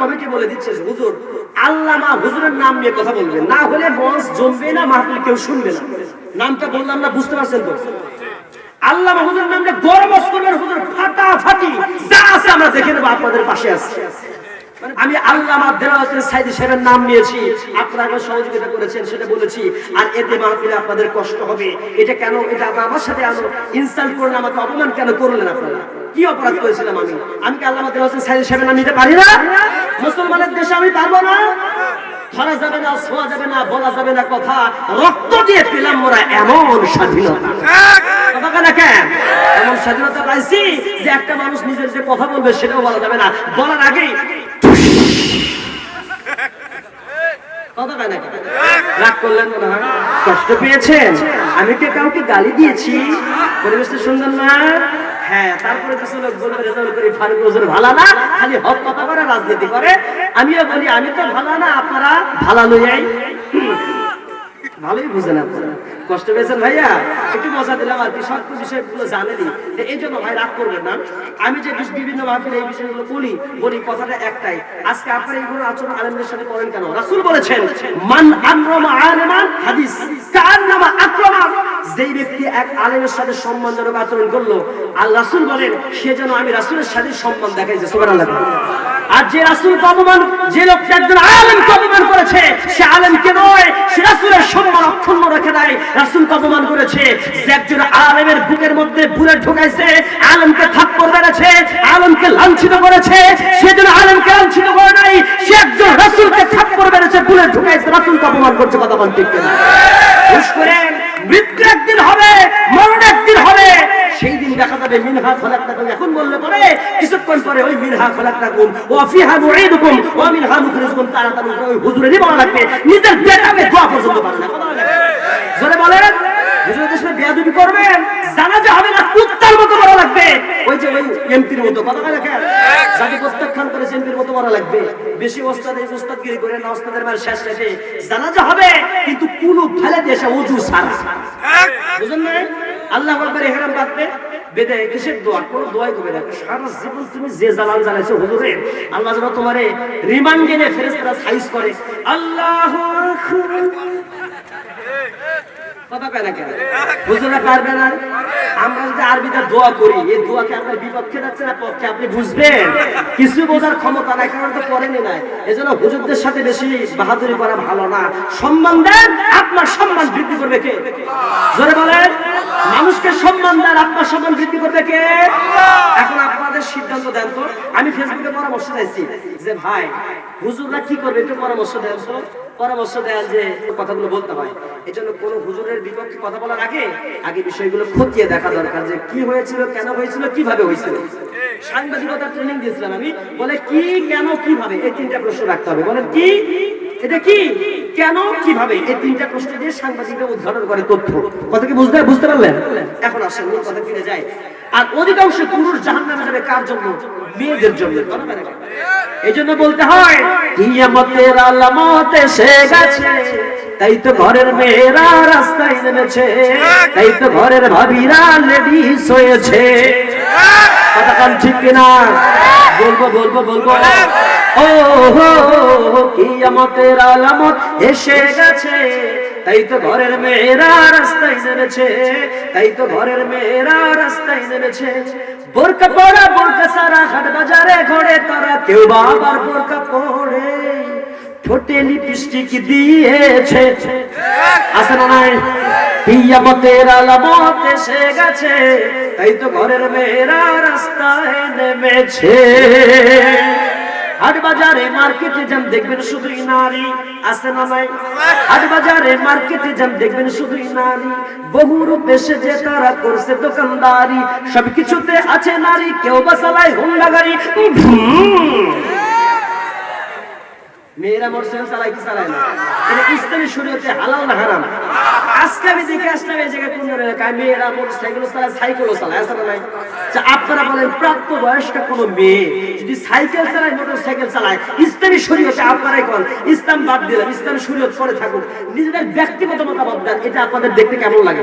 Committee বলে দিচ্ছে হুজুর, আল্লামা হুজুরের নাম নিয়ে কথা বলবেন না হলে মঞ্চ জমবে না, মাহফিল কেউ শুনবে না। নামটা বললাম না, বুঝতে পারছেন তো? আল্লাহ হুজুর যা আছে আমরা দেখে নেব, আপনাদের পাশে আছে। আমি আল্লামা দেওয়াজের সাইদি সাহেবের নাম নিয়েছি, আপনারা আমার সহযোগিতা করেছেন, সেটা বলেছি। আর এতে মাহফিলে আপনাদের কষ্ট হবে। এটা কেন, এটা আমার সাথে আনো ইনসাল্ট করলেন আমাকে অপমান কেন করলেন আপনারা? কি অপরাধ করেছিলাম আমি? আমি কি আল্লাহ সাইদি সাহেবের নাম নিতে পারি না? মুসলমানের দেশে আমি পারব না? যাবে না যাবে না, বলা যাবে না কথা। রক্ত দিয়ে এমন স্বাধীনতা। না একটা মানুষ নিজের যে কথা বলবে সেটাও বলা যাবে না। বলার না কষ্ট পেয়েছেন? আমি কি কাউকে গালি দিয়েছি? পরিবেশটা সুন্দর না? হ্যাঁ তারপরে ফারুক না করে রাজনীতি করে। আমিও বলি, আমি তো ভালো না, আপনারা ভালো লইয়াই। ভালোই বুঝেন আপনারা কষ্ট পেয়েছেন ভাইয়া? একটু মজা দিলাম আর কি সব বিষয়গুলো জানেনি এই জন্য ভাই রাগ করবেন না। আমি যে বিভিন্ন মাহফিলে এই বিষয়গুলো বলি বলি, কথাটা একটাই। আজকে আপনারা এইগুলো আচরণ আলেমদের সাথে করেন কেন? রাসূল বলেছেন, মান আনরামা আলেমান হাদিস কান্নামা আক্রমা। যেই ব্যক্তি এক আলেমের সাথে সম্মানজনক আচরণ করল, আর রাসূল বলেন, সে যেন আমি রাসূলের সাথে সম্মান দেখাই দেখাইছে সুবহানাল্লাহ। আর যে রাসূল অপমান, যে লোকটা একজন আলেমকে অপমান করেছে, সে আলেমকে নয়, সে রাসূলের সম্মান অক্ষুণ্ণ রেখে দেয় রাসূল অপমান করেছে, যে একজন আলেমের বুকের মধ্যে বুলেট ঢুকাইছে আলেমকে থাপ্পড় মেরেছে, আলেমকে লাঞ্ছিত করেছে, সে যেন আলেমকে লাঞ্ছিত করে নাই, সে একজন রাসূলকে থাপ্পড় মেরেছে বুলেট ঢুকাইছে রাসূলকে অপমান করছে কথা বল ঠিক কিনা? করেন, মৃত্যু একদিন হবে মরণ একদিন হবে সেই দিন দেখা যাবে মিনহা খলাকনাকুম এখন বললে পরে কিছুক্ষণ পরে ওই মিনহা খলাকনাকুম ওয়া ফিহা নুঈদুকুম ওয়া মিনহা নুখরিজুকুম তারাতারু ওই হুজুরেরই বলা লাগবে। নিজের বেটাকে দোয়া পর্যন্ত পারে না। জোরে বলেন। হুজুরের দেশে বেয়াদবি করবেন। জানাজা হবে না কুত্তার মতো বলা লাগবে। ওই যে ওই এমপির মতো কথা বলে কেন যাকে প্রত্যাখ্যান করে এমপির মতো বলা লাগবে। বেশি ওস্তাদ এই ওস্তাদগিরি করে না ওস্তাদের মার শেষ শেষে জানাজা হবে কিন্তু কুলু ফেলে এসে অজু সারা বুঝলেন না আল্লাহ একবার এহরাম বাঁধবে বেদে কিসের দোয়া? কোনো দোয়াই করবে না। সারা জীবন তুমি যে জালাল জ্বালাইছো, হুজুরে, আল্লাহ যেন তোমারে রিমান্ড এনে ফেরেস্তারা সাইজ করে। আল্লাহ মানুষকে সম্মান দেন, আপনার সম্মান বৃদ্ধি করবে কে? এখন আপনাদের সিদ্ধান্ত দেন তো। আমি ফেসবুকে পরামর্শ চাইছি যে, ভাই, হুজুররা কি করবে একটু পরামর্শ দেন তো। পরামর্শ দেন যে কথাগুলো বলতে হয়। এই জন্য কোন হুজুরের বিপক্ষে কথা বলার আগে আগে বিষয়গুলো খতিয়ে দেখা দরকার যে কি হয়েছিল, কেন হয়েছিল, কীভাবে হয়েছিল। সাংবাদিকতার ট্রেনিং দিয়েছিলাম আমি। বলে কি, কেন, কীভাবে, এই তিনটা প্রশ্ন রাখতে হবে। বলেন কি, এটা কি, কেন, কীভাবে, এই তিনটা প্রশ্ন দিয়ে সাংবাদিকরা উদ্ঘাটন করে তথ্য। কথা কি বুঝতে বুঝতে পারলেন? এখন আসেন কথা ফিরে যায় আর অধিকাংশ পুরুষ জাহান নামে যাবে কার জন্য? মেয়েদের জন্য? এই জন্য বলতে হয় তাই তো ঘরের মেয়েরা রাস্তায় নেমেছে। তাই তো ঘরের ভাবিরা লেডিস হয়েছে। কথা ঠিক কিনা? বলব বলব বলব। ও হো কিয়ামতের আলামত? এসে গেছে, তাই তো ঘরের মেয়েরা রাস্তায় নেমেছে, তাই তো ঘরের মেয়েরা রাস্তায় নেমেছে। বোরকা পরা, বোরকা সারা হাট বাজারে ঘরে তারা, কেউ বা বোরকা পরে। ঠোঁটে লিপস্টিক দিয়েছে। আছে না নাই? কিয়ামতের আলামত? এসে গেছে, তাই তো ঘরের মেয়েরা রাস্তায় নেমেছে। হাট বাজারে মার্কেটে যান, দেখবেন শুধুই নারী। আছে না নাই? হাট বাজারে মার্কেটে যান, দেখবেন শুধুই নারী। বহু রূপে যে তারা করছে দোকানদারি। সবকিছুতে আছে নারী, কেউ বা চালায় হুন্ডা মেয়েরা মোটরসাইকেল চালায় কি চালায় না? এটা ইসলামী শরীয়তে হালাল না হারাম? আচ্ছা, নিজেদের ব্যক্তিগত মতামত দেন এটা আপনাদের দেখতে কেমন লাগে?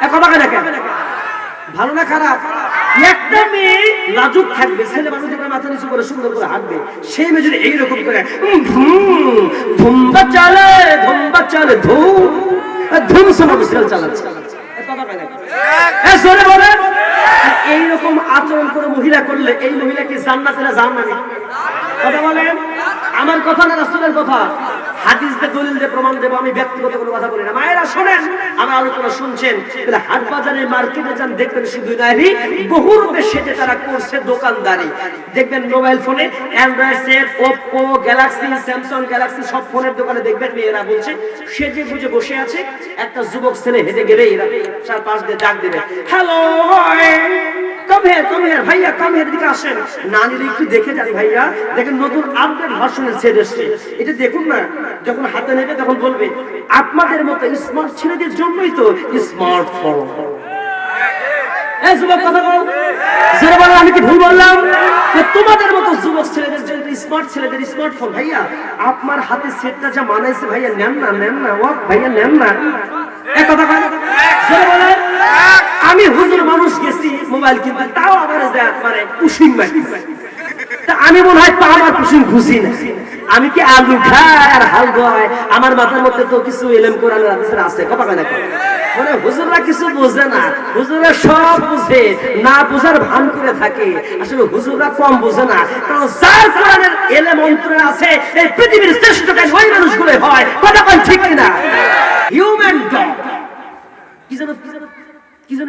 এ কথা কয় না কেন? ভালো না খারাপ? একটা মেয়ে লাজুক থাকবে ছেলে মানুষ যেটা মাথা নিচু করে সুন্দর করে হাঁটবে সেই মেয়ে যদি এইরকম করে ধুম ধুমবা চালে ধুমবা চালে ধুম। আর ধুম সে চালাচ্ছে। এইরকম আচরণ করে মহিলা করলে এই মহিলা কি জান্নাতে না জাহান্নামে। কথা বলেন? আমার কথা না রাসূলের কথা? হাদিস দিয়ে প্রমাণ দেবো, আমি ব্যক্তিগত কোনো কথা বলি না। মায়েরা আলোচনা শুনছেন। তাহলে মার্কেটে যান, দেখবেন তারা করছে দোকানদারি। দেখবেন মোবাইল ফোনে, Android set, Oppo, Galaxy, Samsung Galaxy, সব ফোনের দোকানে দেখবেন মেয়েরা বলছে, সেজে বুঝে বসে আছে, একটা যুবক ছেলে হেঁটে গেলে এরা চার পাঁচ দিয়ে ডাক দেবে, হ্যালো আপনাদের মতো স্মার্ট ছেলেদের জন্যই তো স্মার্টফোন আমি কি ভুল বললাম? তোমাদের মতো যুবক ছেলেদের জন্য স্মার্ট ছেলেদের স্মার্টফোন ভাইয়া। আপনার হাতে সেটটা যা মানাইছে ভাইয়া, নেন না নেন না ভাইয়া, নেন না। এক কথা আমি হুজুর মানুষ গেছি, মোবাইল কিনতে, তাও আমার যা মানে তা আমি মনে হয় পা আমার পুশিং খুশি না। আমি কি আলু আর হাল ধোয়াই? আমার মাথার মধ্যে তো কিছু এলেম কোরআন আছে, কথা কয় না কয়? মানে কিছু বোঝে না সব বুঝে, না বুঝার ভান করে থাকে। আসলে হুজুররা কম বোঝে না, কারণ যার কোরআনের এলে মন্ত্র আছে, এই পৃথিবীর শ্রেষ্ঠ কাজ ওই মানুষগুলো হয়। কথা কয় ঠিক কিনা হিউম্যান ডগ কি যেন কি যেন কি যেন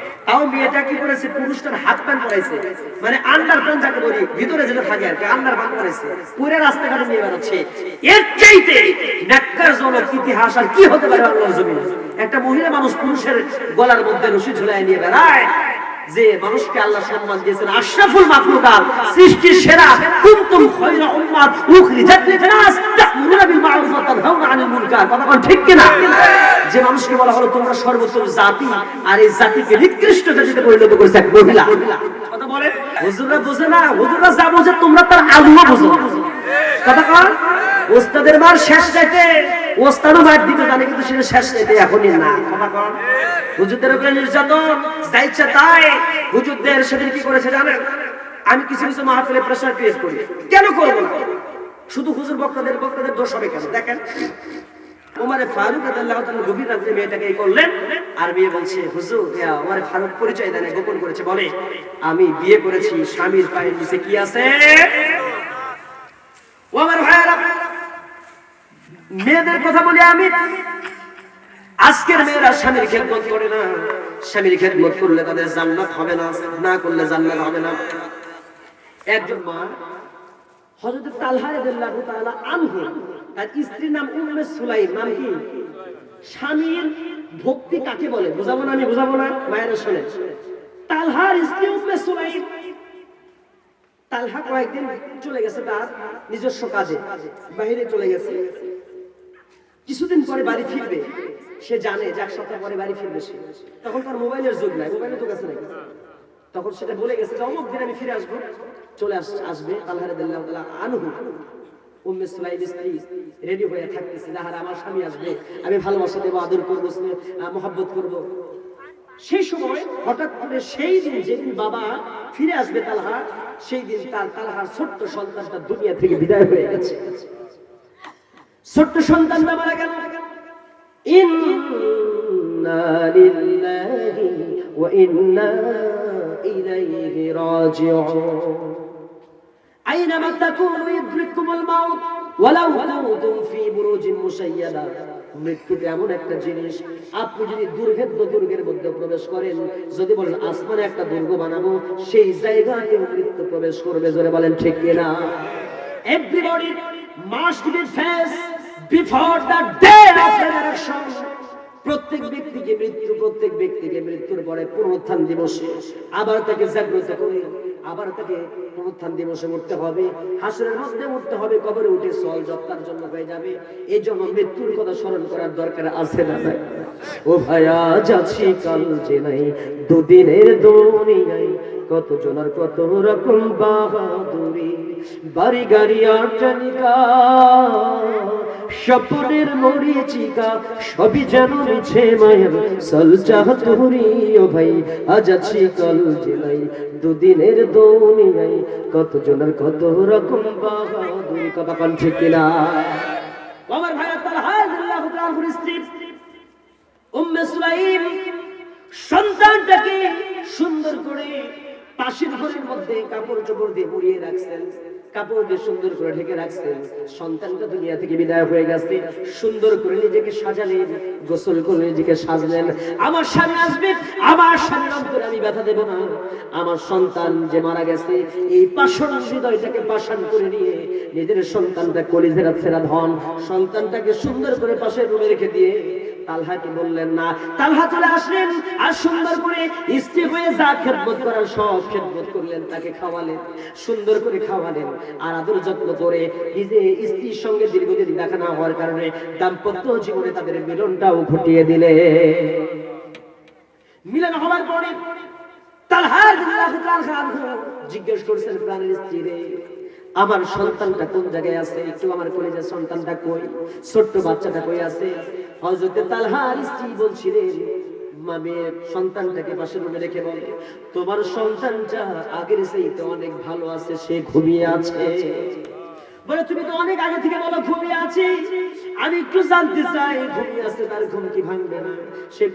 তাও মেয়েটা কি করেছে? পুরুষটার হাত প্যান্ট পরাইছে। মানে আন্ডার প্যান্ট যাকে বলি, ভিতরে যেটা থাকে আর কি, আন্ডার প্যান্ট পরাইছে। পুরে রাস্তাঘাটে নিয়ে বেড়াচ্ছে। এর চাইতে ন্যাক্কারজনক ইতিহাস আর কি হতে পারে আল্লাহর জমিনে? একটা মহিলা মানুষ পুরুষের গলার মধ্যে রশি ঝুলায় নিয়ে বেড়ায়। যে মানুষকে আল্লাহ সম্মান দিয়েছেন, আশরাফুল মাখলুকাত, সৃষ্টির সেরা, কুনতুম খায়রা উম্মাত, উখরিজাত লিন-নাস তা'মুরুনা বিল মা'রুফ ওয়া তানহাউনা আনিল মুনকার। কথা কোন ঠিক কিনা? যে মানুষকে বলা হলো, তোমরা সর্বোত্তম জাতি, আর এই জাতিকে নিকৃষ্ট জাতিতে পরিণত করেছে এক মহিলা। কথা বলে হুজুররা বোঝে না, হুজুররা যা বোঝে, তোমরা তার আগুনও বোঝো। কথা কর ওস্তাদের মার শেষ যাইতে ওস্তাদও দিতে জানে, কিন্তু সেটা শেষ এখনই না। হুজুরদের উপরে নির্যাতন, যাইছে তাই হুজুরদের সেদিন কি করেছে জানেন? আমি কিছু কিছু মাহফিলে প্রেসার ক্রিয়েট করি। কেন করব না? শুধু হুজুর বক্তাদের বক্তাদের দোষ হবে কেন? দেখেন, ওমারে ফারুক রাদিয়াল্লাহু তাআলা গভীর রাত্রে মেয়েটাকে এই করলেন, আর মেয়ে বলছে, হুজুর, ইয়া ওমারে ফারুক পরিচয় দেন, গোপন করেছে, বলে, আমি বিয়ে করেছি, স্বামীর পায়ের নিচে কি আছে? ওমার ভাইরা মেয়েদের কথা বলি আমি। আজকের মেয়েরা স্বামীর খেদমত করে না। স্বামীর খেদমত করলে তাদের জান্নাত হবে না না করলে জান্নাত হবে না। একজন মা নিজস্ব কাজে বাইরে চলে গেছে। কিছুদিন পরে বাড়ি ফিরবে। সে জানে যে এক সপ্তাহ পরে বাড়ি ফিরবে সে। তখন তার মোবাইলের যুগ নাই। মোবাইলের তো কাছে নাই তখন সেটা বলে গেছে যে, অমুক দিন আমি ফিরে আসব। চলে আস, আসবে আনহু। উম্মে স্ত্রী রেডি হয়ে থাকতেছে। আমার স্বামী আসবে। আমি ভালোবাসা দেবো, আদর করব করব। সেই সময় হঠাৎ করে সেই দিন যেদিন বাবা ফিরে আসবে তালহা, সেই দিন তার তালহার ছোট্ট সন্তানটা দুনিয়া থেকে বিদায় হয়ে গেছে। ছোট্ট সন্তান মারা গেল মৃত্যুতে এমন একটা জিনিস, আপনি যদি দুর্ভেদ্য দুর্গের মধ্যে প্রবেশ করেন, যদি বলেন আসমানে একটা দুর্গ বানাবো, সেই জায়গাতে মৃত্যু প্রবেশ করবে। বলেন, ঠিক কিনা? Must be feast before the day of resurrection প্রত্যেক ব্যক্তিকে মৃত্যু প্রত্যেক ব্যক্তিকে মৃত্যুর পরে পুনরুত্থান দিবসে। আবার তাকে জাগ্রত করে, আবার তাকে পুনরুত্থান দিবসে উঠতে হবে। হাসরের মধ্যে উঠতে হবে, কবরে উঠে সল জপ্তার জন্য হয়ে যাবে। এই জন্য মৃত্যুর কথা স্মরণ করার দরকার আছে না? ও ভাইয়া যাচ্ছি কাল যে নাই। দুদিনের দুনিয়ায় কত জনার কত রকম বাহাদুরি। বাড়ি গাড়ি আটানিকা স্বপ্নের মরিচিকা সবই যেন মিছে মায়ের। সল চাহতুরি ও ভাই, আজ আছি কাল জেলাই। দুদিনের দুনিয়ায় কত জনের কত রকম বাহাদুরি। কথা কন কিনা আমার ভাই তার সন্তানটাকে সুন্দর করে পাশের ঘরের মধ্যে কাপড় চোপড় দিয়ে মুড়িয়ে রাখছেন। কাপড় দিয়ে সুন্দর করে ঢেকে রাখছেন। সন্তানটা দুনিয়া থেকে বিদায় হয়ে গেছে। সুন্দর করে নিজেকে সাজালেন, গোসল করে নিজেকে সাজলেন। আমার স্বামী আসবে, আমার স্বামীর অন্তরে আমি ব্যথা দেব না। আমার সন্তান যে মারা গেছে, এই পাষণ হৃদয়টাকে পাষাণ করে নিয়ে নিজের সন্তানটা কলিজেরা ছেড়া ধন, সন্তানটাকে সুন্দর করে পাশের রুমে রেখে দিয়ে তালহাকে বললেন না? তালহা চলে আসলেন আর সুন্দর করে স্ত্রী হয়ে যা খেদমত করার সব খেদমত করলেন, তাকে খাওয়ালেন, সুন্দর করে খাওয়ালেন আর আদর যত্ন করে নিজে স্ত্রীর সঙ্গে দীর্ঘদিন দেখা না হওয়ার কারণে দাম্পত্য জীবনে তাদের মিলনটাও ঘটিয়ে দিলে মিলন হওয়ার পরে তালহা জিজ্ঞেস করছেন, প্রাণের স্ত্রী রে আমার সন্তানটা কোন জায়গায় আছে? একটু আমার কলেজের সন্তানটা কই? ছোট্ট বাচ্চাটা কই আছে? হযরতে তালহার স্ত্রী বলছিলেন সন্তানটাকে পাশে রুমে রেখে বলে। তোমার সন্তানটা আগের চাইতে অনেক ভালো আছে, সে ঘুমিয়ে আছে। বলে, তুমি তো অনেক আগে থেকে বলো, ঘুমিয়ে আছি। আমি একটু জানতে চাই, ঘুমিয়ে আছে, তার ঘুম কি ভাঙবে না? সে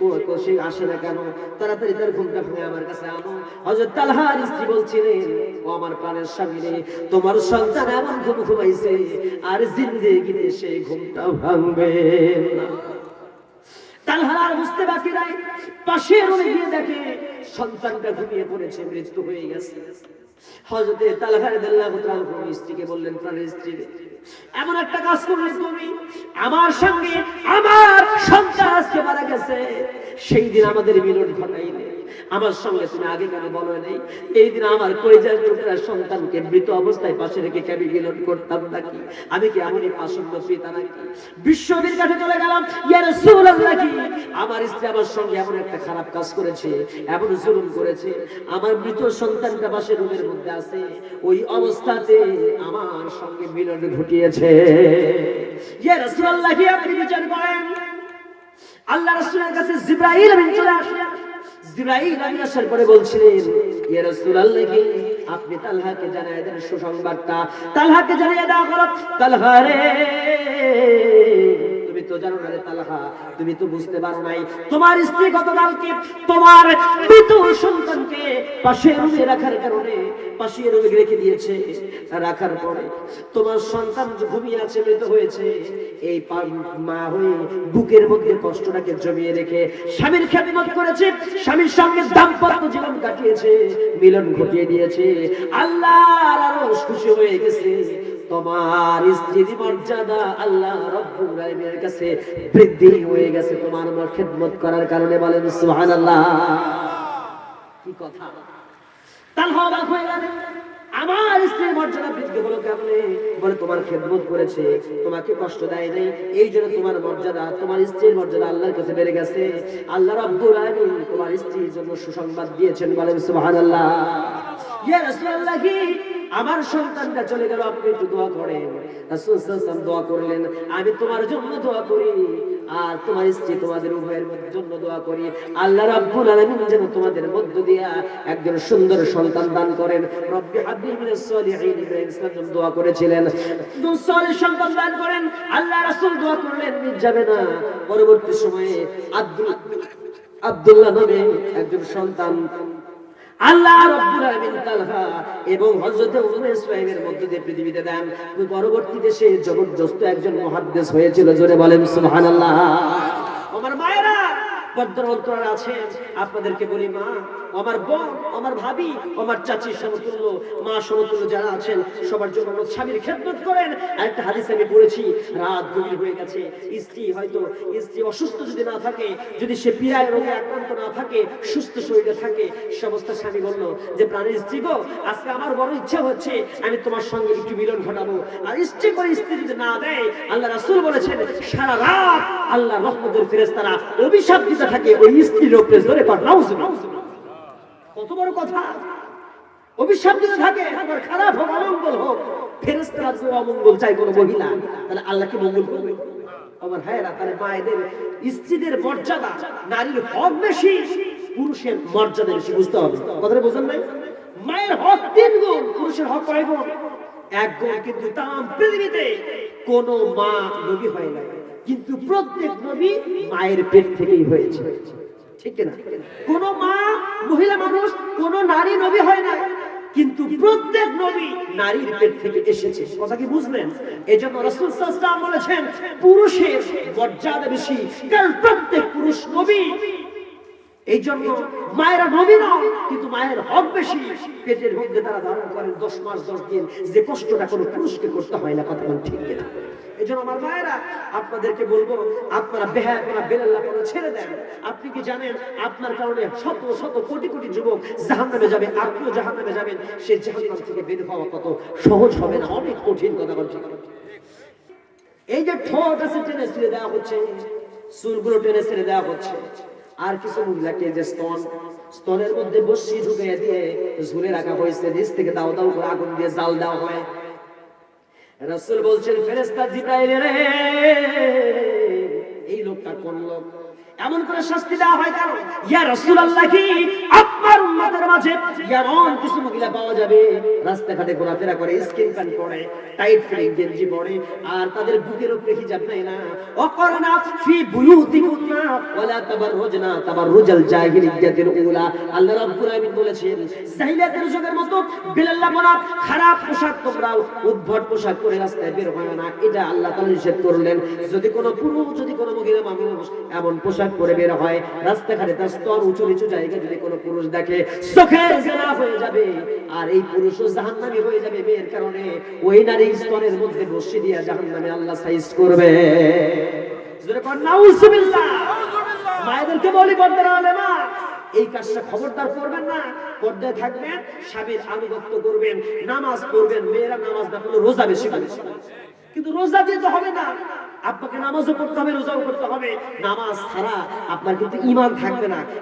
সে আসে না কেন? তাড়াতাড়ি তার ঘুমটা ভেঙে আমার কাছে আনো। হযরত তালহার স্ত্রী বলছিলেন, ও আমার প্রাণের স্বামী রে, তোমার সন্তান এমন ঘুম ঘুমাইছে, আর জিন্দেগিতে সে ঘুমটা ভাঙবে তালহার আর বুঝতে বাকি নাই। পাশে রুমে গিয়ে দেখে সন্তানটা ঘুমিয়ে পড়েছে, মৃত্যু হয়ে গেছে। হযরতে তালহার আনহু স্ত্রীকে বললেন, প্রাণের স্ত্রী এমন একটা কাজ করলে তুমি। আমার সঙ্গে আমার সন্তান আজকে মারা গেছে। সেই দিন আমাদের মিলন ঘটাইলে। আমার সঙ্গে তুমি আগে কেন বলো নেই? এই দিন আমার কলিজার টুকরা সন্তানকে মৃত অবস্থায় পাশে রেখে কেবি মিলন করতাম নাকি? আমি কি এমনই আসন্ন পিতা নাকি? বিশ্ববীর কাছে চলে গেলাম, ইয়া রাসূলুল্লাহ নাকি? আমার স্ত্রী আমার সঙ্গে এমন একটা খারাপ কাজ করেছে, এমন জুলুম করেছে। আমার মৃত সন্তানটা পাশে রুমের মধ্যে আছে। ওই অবস্থাতে আমার সঙ্গে মিলন ঘটিয়েছে। ইয়া রাসূলুল্লাহ কি আপনি বিচার করেন? আল্লাহ রাসূলের কাছে জিব্রাইল আমিন চলে আসলেন। জিব্রাইল আমিন আসার পরে বলছিলেন, ইয়া রাসূলুল্লাহ কি আপনি তালহাকে জানায় দেন সুসংবাদটা। তালহাকে জানিয়ে দাও করো তালহা রে তুমি তো জানো না রে তালহা, তুমি তো বুঝতে পারো নাই। তোমার স্ত্রী গতকালকে তোমার মৃত সন্তানকে পাশে রুমে রাখার কারণে পাশে রুমে রেখে দিয়েছে। রাখার পরে তোমার সন্তান ঘুমিয়ে আছে, মৃত হয়েছে, এই মা হয়ে বুকের মধ্যে কষ্টটাকে জমিয়ে রেখে স্বামীর খেদমত করেছে, স্বামীর সঙ্গে দাম্পত্য জীবন কাটিয়েছে, মিলন ঘটিয়ে দিয়েছে। আল্লাহ আরও খুশি হয়ে গেছে। তোমার স্ত্রীর মর্যাদা আল্লাহ রব্বুল আলামিনের কাছে বৃদ্ধি হয়ে গেছে। তোমার মা খেদমত করার কারণে বলেন, সুবহানাল্লাহ। কি কথা? হয়ে আমার স্ত্রীর মর্যাদা বৃদ্ধি হলো কেমনে? বলে, তোমার খেদমত করেছে, তোমাকে কষ্ট দেয় নাই, এই জন্য তোমার মর্যাদা, তোমার স্ত্রীর মর্যাদা আল্লাহর কাছে বেড়ে গেছে। আল্লাহ রাব্বুল আলামিন তোমার স্ত্রীর জন্য সুসংবাদ দিয়েছেন, বলেন, সুবহানাল্লাহ। ইয়া রাসূলুল্লাহ আমার সন্তানটা চলে গেল, আপনি একটু দোয়া করেন। রাসূল সাল্লাল্লাহু দোয়া করলেন, আমি তোমার জন্য দোয়া করি, আর তোমার স্ত্রী তোমাদের উভয়ের জন্য দোয়া করি। আল্লাহ রাব্বুল আলামিন যেন তোমাদের মধ্য দিয়া একজন সুন্দর সন্তান দান করেন। রব্বি হাবলি মিনাস সলিহিন, ইব্রাহিম ইসলাম দোয়া করেছিলেন। সলিহ সন্তান দান করেন, আল্লাহ রাসূল দোয়া করলেন যাবে না। পরবর্তী সময়ে আব্দুল আব্দুল্লাহ নামে একজন সন্তান আল্লাহ এবং দিয়ে পৃথিবীতে দেন। পরবর্তীতে সে জগৎ একজন মুহাদ্দিস হয়েছিল, জোরে বলেন সুবহানাল্লাহ। আমার মায়েরা পর্দার অন্তরাল আছেন। আপনাদেরকে বলি মা, আমার বোন, আমার ভাবি, আমার চাচির সমতুল্য, মা সমতুল্য যারা আছেন, সবার জন্য আমার স্বামীর খেদমত করেন। একটা হাদিস আমি পড়েছি, রাত গভীর হয়ে গেছে, স্ত্রী হয়তো, স্ত্রী অসুস্থ যদি না থাকে, যদি সে পিরায় রোগে আক্রান্ত না থাকে, সুস্থ শরীরে থাকে সে অবস্থা স্বামী বলল যে, প্রাণের স্ত্রী গো, আজকে আমার বড় ইচ্ছা হচ্ছে, আমি তোমার সঙ্গে একটু মিলন ঘটাবো। আর স্ত্রী করে স্ত্রী যদি না দেয়, আল্লাহ রাসূল বলেছেন, সারা রাত আল্লাহ রহমতের ফেরেশতারা অভিশাপ দিতে থাকে, ওই স্ত্রীর উপরে ধরে পার নাউজুবিল্লাহ কত বড় কথা। অভিশাপ দিতে থাকে খারাপ হোক, অমঙ্গল হোক, ফেরেশতারা যদি অমঙ্গল চাই কোনো মহিলা, তাহলে আল্লাহ কি মঙ্গল করবে? আমার ভাইয়েরা, তাহলে মায়েদের, স্ত্রীদের মর্যাদা, নারীর হক বেশি, পুরুষের মর্যাদা বেশি, বুঝতে হবে। কথাটা বোঝেন নাই? মায়ের হক তিন গুণ, পুরুষের হক কয় গুণ? এক গুণ কিন্তু তাম পৃথিবীতে কোন মা নবী হয় না কিন্তু প্রত্যেক নবী মায়ের পেট থেকেই হয়েছে। ঠিক না কোন মা, মহিলা মানুষ, কোন নারী নবী হয় না কিন্তু প্রত্যেক নবী নারীর পেট থেকে এসেছে। কথা কি বুঝলেন? এই জন্য রসুল বলেছেন, পুরুষের মর্যাদা বেশি, কারণ প্রত্যেক পুরুষ নবী এই জন্য মায়েরা নবী নয় কিন্তু মায়ের হক বেশি। পেটের মধ্যে তারা ধারণ করেন দশ মাস, দশ দিন। যে কষ্টটা কোনো পুরুষকে করতে হয় না, কথা ঠিক এই জন্য আমার মায়েরা, আপনাদেরকে বলব, আপনারা আপনারা বেলাল্লা ছেড়ে দেন। আপনি কি জানেন, আপনার কারণে শত শত, কোটি কোটি যুবক জাহান নামে যাবে আপনিও জাহান নামে যাবেন। সেই জাহান থেকে বের হওয়া কত সহজ হবে না, অনেক কঠিন, কথা বলছি এই যে ঠোঁট আছে, টেনে ছেড়ে দেওয়া হচ্ছে। চুলগুলো টেনে ছেড়ে দেওয়া হচ্ছে। আর কিছু মহিলাকে যে স্তন, স্তনের মধ্যে বসি ঢুকিয়ে দিয়ে ঝুলে রাখা হয়েছে, নিচ থেকে দাও দাও করে আগুন দিয়ে জাল দেওয়া হয়। রসুল বলছেন ফেরেস্তা জিব্রাইল রে! লোকটা কোন লোক? এমন করে শাস্তি দেওয়া হয় কেন? ইয়া রাসূলুল্লাহ কি আপনার উম্মতের মাঝে এমন কিছু মহিলা পাওয়া যাবে, রাস্তাঘাটে ঘোরাফেরা করে, স্কিন প্যান্ট পরে, টাইট ফিটিং গেঞ্জি পরে, আর তাদের বুকের উপরে হিজাব নাই না। ফি ওয়ালা উলা। আল্লাহ রাব্বুল বলেছেন, জাহিলিয়াতের যুগের মতো বেলাল্লাপনা খারাপ পোশাক উদ্ভট পোশাক পরে রাস্তায় বের হয় না। এটা আল্লাহ তাআলা নিষেধ করলেন। যদি কোনো পুরুষ, যদি কোনো মহিলা এমন পোশাক পরে বের হয়। রাস্তাঘাটে তার স্তর উঁচু নিচু জায়গা যদি কোনো পুরুষ দেখে চোখের জেনা হয়ে যাবে। আর এই পুরুষও জাহান্নামী হয়ে যাবে মেয়ের কারণে। ওই নারী স্তরের মধ্যে বসে দিয়া জাহান্নামে আল্লাহ সাইজ করবে। কিন্তু রোজা দিয়ে তো হবে না। আপনাকে নামাজও পড়তে হবে রোজাও করতে হবে। নামাজ ছাড়া আপনার কিন্তু ইমান থাকবে না।